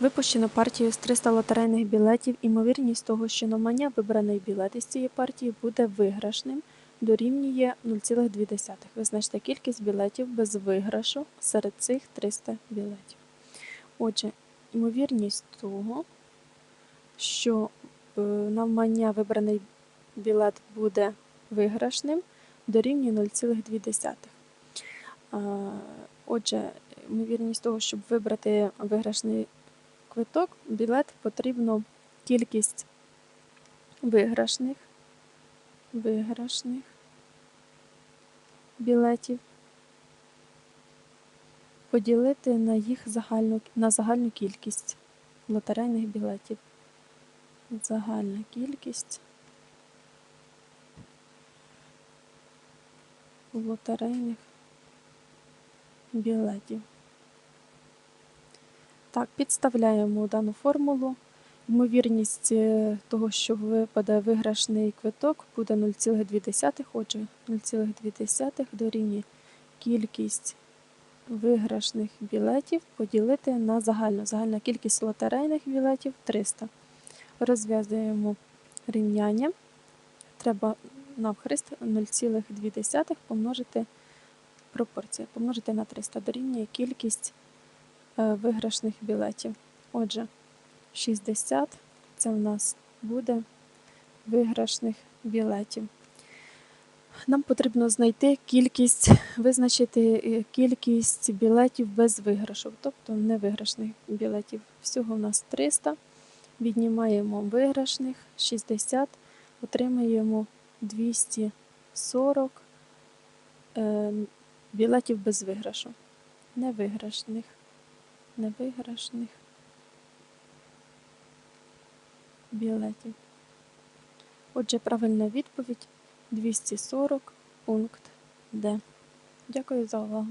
Випущено партію з 300 лотерейних білетів. Імовірність того, що навмання вибраний білет із цієї партії буде виграшним, дорівнює 0,2. Визначте кількість білетів без виграшу серед цих 300 білетів. Отже, ймовірність того, що е, навмання вибраний білет буде виграшним, дорівнює 0,2. Отже, ймовірність того, щоб вибрати виграшний квиток, білет потрібно кількість виграшних, виграшних білетів поділити на їх загальну, на загальну кількість лотерейних білетів. Загальна кількість лотерейних білетів. Так, підставляємо дану формулу. Ймовірність е, того, що випаде виграшний квиток, буде 0,2. Отже, 0,2 дорівнює кількість виграшних білетів поділити на загальну. Загальна кількість лотерейних білетів 300. Розв'язуємо рівняння. Треба навхрест 0,2 помножити пропорція, помножити на 300 дорівнює кількість виграшних білетів. Отже, 60 це в нас буде виграшних білетів. Нам потрібно знайти кількість, визначити е, кількість білетів без виграшу, тобто невиграшних білетів. Всього в нас 300. Віднімаємо виграшних 60, отримаємо 240 е, білетів без виграшу. Невиграшних. Невиграшних білетів. Отже, правильна відповідь 240 пункт Д. Дякую за увагу.